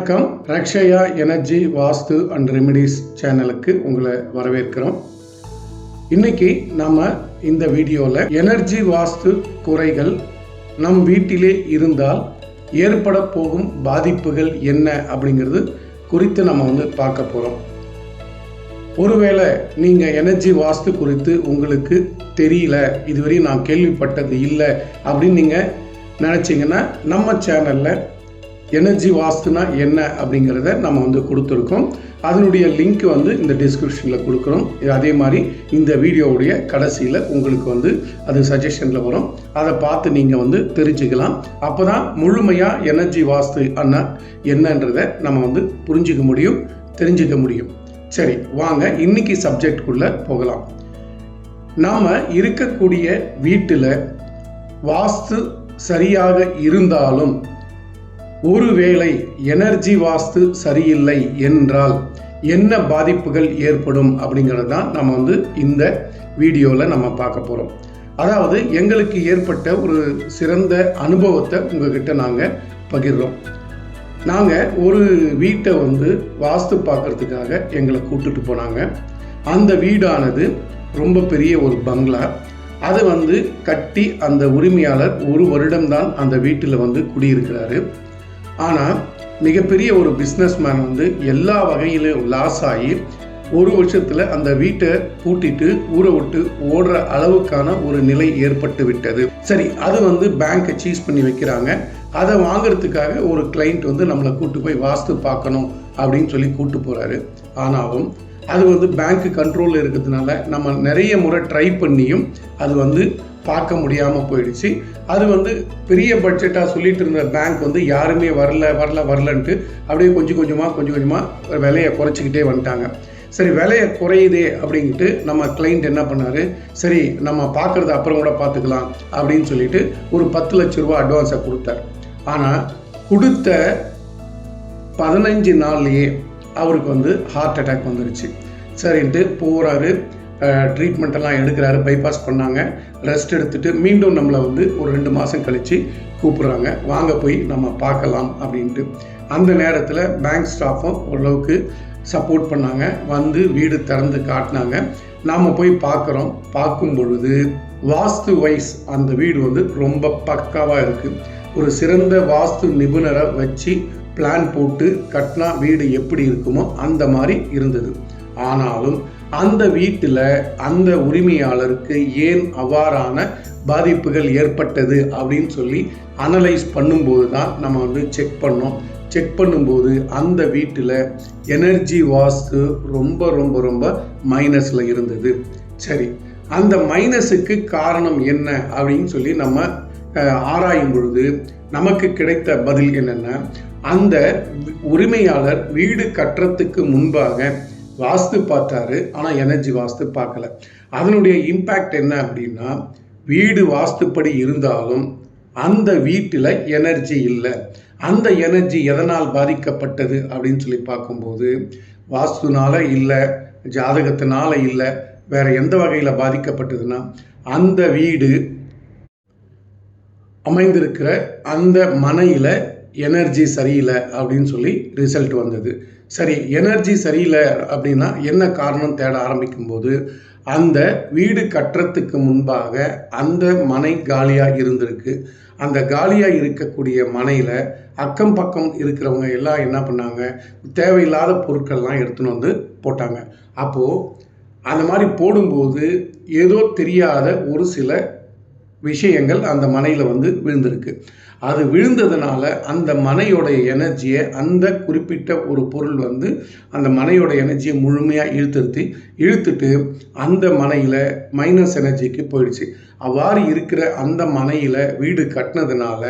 வணக்கம். Rakshaya energy Vastu and remedies சேனலுக்கு உங்களை வரவேற்கிறோம். இன்னைக்கு நம்ம இந்த வீடியோவில் எனர்ஜி வாஸ்து குறைகள் நம் வீட்டிலே இருந்தால் ஏற்பட போகும் பாதிப்புகள் என்ன அப்படிங்கிறது குறித்து நம்ம வந்து பார்க்க போகிறோம் ஒருவேளை நீங்கள் எனர்ஜி வாஸ்து குறித்து உங்களுக்கு தெரியல இதுவரை நான் கேள்விப்பட்டது இல்லை அப்படின்னு நீங்கள் நினச்சிங்கன்னா நம்ம சேனலில் எனர்ஜி வாஸ்துனா என்ன அப்படிங்கிறத நம்ம வந்து கொடுத்துருக்கோம். அதனுடைய லிங்க் வந்து இந்த டிஸ்கிரிப்ஷனில் கொடுக்குறோம். இது அதே மாதிரி இந்த வீடியோவுடைய கடைசியில் உங்களுக்கு வந்து அது சஜஷனில் வரும். அதை பார்த்து நீங்கள் வந்து தெரிஞ்சுக்கலாம். அப்போ தான் முழுமையாக எனர்ஜி வாஸ்து அண்ணா என்னன்றதை நம்ம வந்து புரிஞ்சிக்க முடியும் தெரிஞ்சுக்க முடியும். சரி வாங்க இன்னைக்கு சப்ஜெக்ட்குள்ளே போகலாம். நாம் இருக்கக்கூடிய வீட்டில் வாஸ்து சரியாக இருந்தாலும் ஒருவேளை எனர்ஜி வாஸ்து சரியில்லை என்றால் என்ன பாதிப்புகள் ஏற்படும் அப்படிங்கிறது தான் நம்ம வந்து இந்த வீடியோவில் நம்ம பார்க்க போகிறோம் அதாவது எங்களுக்கு ஏற்பட்ட ஒரு சிறந்த அனுபவத்தை உங்ககிட்ட நாங்கள் பகிர்றோம். நாங்கள் ஒரு வீட்டை வந்து வாஸ்து பார்க்கறதுக்காக எங்களை கூட்டுட்டு போனாங்க. அந்த வீடானது ரொம்ப பெரிய ஒரு பங்களா. அதை வந்து கட்டி அந்த உரிமையாளர் ஒரு வருடம்தான் அந்த வீட்டில் வந்து குடியிருக்கிறாரு. ஆனால் மிகப்பெரிய ஒரு பிஸ்னஸ்மேன் வந்து எல்லா வகையிலும் லாஸ் ஆகி ஒரு வருஷத்தில் அந்த வீட்டை பூட்டிட்டு ஊரை விட்டு ஓடுற அளவுக்கான ஒரு நிலை ஏற்பட்டு விட்டது. சரி அது வந்து பேங்க்கை சீஸ் பண்ணி வைக்கிறாங்க. அதை வாங்கிறதுக்காக ஒரு கிளைண்ட் வந்து நம்மளை கூட்டு போய் வாஸ்து பார்க்கணும் அப்படின்னு சொல்லி கூட்டு போகிறாரு ஆனாலும் அது வந்து பேங்க் கண்ட்ரோலில் இருக்கிறதுனால நம்ம நிறைய முறை ட்ரை பண்ணியும் அது வந்து பார்க்க முடியாமல் போயிடுச்சு. அது வந்து பெரிய பட்ஜெட்டாக சொல்லிட்டு இருந்த பேங்க் வந்து யாருமே வரல வரல வரலன்ட்டு அப்படியே கொஞ்சம் கொஞ்சமாக கொஞ்சம் கொஞ்சமாக விலையை குறைச்சிக்கிட்டே வந்துட்டாங்க. சரி விலையை குறையுதே அப்படின்ட்டு நம்ம கிளைண்ட் என்ன பண்ணார்? சரி நம்ம பார்க்குறது அப்புறம் கூட பார்த்துக்கலாம் அப்படின்னு சொல்லிட்டு ஒரு பத்து லட்ச ரூபா அட்வான்ஸை கொடுத்தார். ஆனால் கொடுத்த பதினஞ்சு நாள்லேயே அவருக்கு வந்து ஹார்ட் அட்டாக் வந்துருச்சு. சரின்ட்டு போகிறாரு ட்ரீட்மெண்ட்டெல்லாம் எடுக்கிறாரு. பைபாஸ் பண்ணாங்க. ரெஸ்ட் எடுத்துட்டு மீண்டும் நம்மளை வந்து ஒரு ரெண்டு மாதம் கழித்து கூப்பிட்றாங்க. வாங்க போய் நம்ம பார்க்கலாம் அப்படின்ட்டு. அந்த நேரத்தில் பேங்க் ஸ்டாஃபும் ஓரளவுக்கு சப்போர்ட் பண்ணாங்க. வந்து வீடு திறந்து காட்டினாங்க. நாம் போய் பார்க்குறோம். பார்க்கும் பொழுது வாஸ்து வைஸ் அந்த வீடு வந்து ரொம்ப பக்காவாக இருக்குது ஒரு சிறந்த வாஸ்து நிபுணரை வச்சு பிளான் போட்டு கட்டினா வீடு எப்படி இருக்குமோ அந்த மாதிரி இருந்தது. ஆனாலும் அந்த வீட்டில் அந்த உரிமையாளருக்கு ஏன் அவ்வாறான பாதிப்புகள் ஏற்பட்டது அப்படின்னு சொல்லி அனலைஸ் பண்ணும்போது தான் நம்ம வந்து செக் பண்ணோம். செக் பண்ணும்போது அந்த வீட்டில் எனர்ஜி வாஸ்து ரொம்ப ரொம்ப ரொம்ப மைனஸில் இருந்தது. சரி அந்த மைனஸுக்கு காரணம் என்ன அப்படின்னு சொல்லி நம்ம ஆராயும் பொழுது நமக்கு கிடைத்த பதில் என்னென்னா அந்த உரிமையாளர் வீடு கட்டுறதுக்கு முன்பாக வாஸ்து பார்த்தாரு ஆனால் எனர்ஜி வாஸ்து பார்க்கல. அதனுடைய இம்பேக்ட் என்ன அப்படின்னா வீடு வாஸ்துப்படி இருந்தாலும் அந்த வீட்டில் எனர்ஜி இல்லை. அந்த எனர்ஜி எதனால் பாதிக்கப்பட்டது அப்படின்னு சொல்லி பார்க்கும்போது வாஸ்துனால இல்லை ஜாதகத்தினால இல்லை வேற எந்த வகையில் பாதிக்கப்பட்டதுன்னா அந்த வீடு அமைந்திருக்கிற அந்த மனையில் எனர்ஜி சரியில்லை அப்படின்னு சொல்லி ரிசல்ட் வந்தது. சரி எனர்ஜி சரியில்லை அப்படின்னா என்ன காரணம் தேட ஆரம்பிக்கும் போது அந்த வீடு கட்டுறதுக்கு முன்பாக அந்த மனை காலியாக இருந்திருக்கு. அந்த காலியாக இருக்கக்கூடிய மனையில் அக்கம் பக்கம் இருக்கிறவங்க எல்லாம் என்ன பண்ணாங்க தேவையில்லாத பொருட்கள்லாம் எடுத்துன்னு வந்து போட்டாங்க. அப்போது அந்த மாதிரி போடும்போது ஏதோ தெரியாத ஒரு சில விஷயங்கள் அந்த மனையில் வந்து விழுந்திருக்கு. அது விழுந்ததுனால அந்த மனையோடைய எனர்ஜியை அந்த குறிப்பிட்ட ஒரு பொருள் வந்து அந்த மனையோட எனர்ஜியை முழுமையாக இழுத்துருத்தி இழுத்துட்டு அந்த மனையில் மைனஸ் எனர்ஜிக்கு போயிடுச்சு. அவ்வாறு இருக்கிற அந்த மனையில் வீடு கட்டினதுனால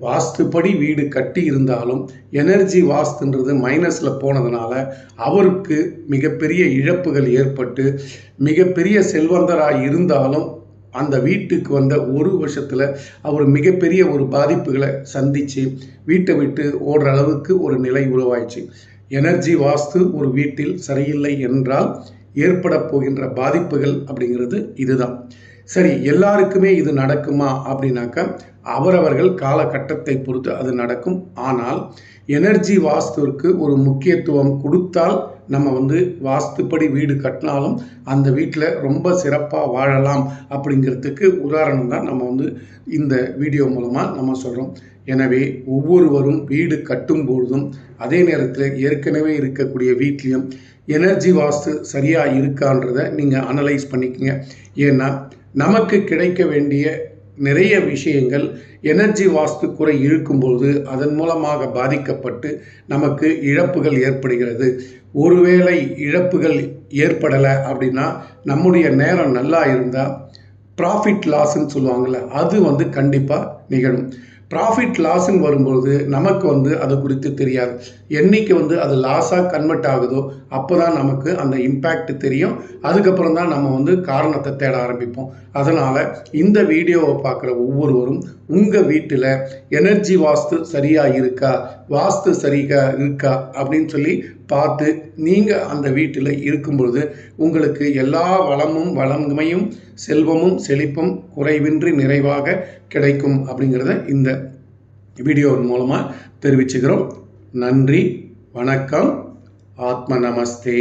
வாஸ்துப்படி வீடு கட்டி இருந்தாலும் எனர்ஜி வாஸ்துன்றது மைனஸில் போனதுனால அவருக்கு மிகப்பெரிய இழப்புகள் ஏற்பட்டு மிகப்பெரிய செல்வந்தராக இருந்தாலும் அந்த வீட்டுக்கு வந்த ஒரு வருஷத்தில் அவர் மிகப்பெரிய ஒரு பாதிப்புகளை சந்தித்து வீட்டை விட்டு ஓடுற அளவுக்கு ஒரு நிலை உருவாயிடுச்சு. எனர்ஜி வாஸ்து ஒரு வீட்டில் சரியில்லை என்றால் ஏற்பட போகின்ற பாதிப்புகள் அப்படிங்கிறது இதுதான். சரி எல்லாருக்குமே இது நடக்குமா? அப்படின்னாக்கா அவரவர்கள் காலகட்டத்தை பொறுத்து அது நடக்கும். ஆனால் எனர்ஜி வாஸ்துவிற்கு ஒரு முக்கியத்துவம் கொடுத்தால் நம்ம வந்து வாஸ்துப்படி வீடு கட்டினாலும் அந்த வீட்டில் ரொம்ப சிறப்பாக வாழலாம் அப்படிங்கிறதுக்கு உதாரணம் தான் நம்ம வந்து இந்த வீடியோ மூலமாக நம்ம சொல்கிறோம் எனவே ஒவ்வொருவரும் வீடு கட்டும் பொழுதும் அதே நேரத்தில் ஏற்கனவே இருக்கக்கூடிய வீட்லேயும் எனர்ஜி வாஸ்து சரியாக இருக்கான்றதை நீங்கள் அனலைஸ் பண்ணிக்கங்க. ஏன்னா நமக்கு கிடைக்க வேண்டிய நிறைய விஷயங்கள் எனர்ஜி வாஸ்து குறை இழுக்கும்போது அதன் மூலமாக பாதிக்கப்பட்டு நமக்கு இழப்புகள் ஏற்படுகிறது. ஒருவேளை இழப்புகள் ஏற்படலை அப்படின்னா நம்முடைய நேரம் நல்லா இருந்தால் ப்ராஃபிட் லாஸ்ன்னு சொல்லுவாங்கள்ல அது வந்து கண்டிப்பாக நிகழும். ப்ராஃபிட் லாஸ்ன்னு வரும்பொழுது நமக்கு வந்து அது குறித்து தெரியாது. என்றைக்கு வந்து அது லாஸாக கன்வெர்ட் ஆகுதோ அப்போ தான் நமக்கு அந்த இம்பேக்ட் தெரியும். அதுக்கப்புறம் தான் நம்ம வந்து காரணத்தை தேட ஆரம்பிப்போம். அதனால் இந்த வீடியோவை பார்க்குற ஒவ்வொருவரும் உங்கள் வீட்டில் எனர்ஜி வாஸ்து சரியாக இருக்கா? வாஸ்து சரியாக இருக்கா? அப்படின்னு சொல்லி பார்த்து நீங்கள் அந்த வீட்டில் இருக்கும்பொழுது உங்களுக்கு எல்லா வளமும் வளமையும் செல்வமும் செழிப்பும் குறைவின்றி நிறைவாக கிடைக்கும் அப்படிங்கிறத இந்த வீடியோவின் மூலமாக தெரிவிச்சுக்கிறோம். நன்றி வணக்கம் ஆத்ம நமஸ்தே.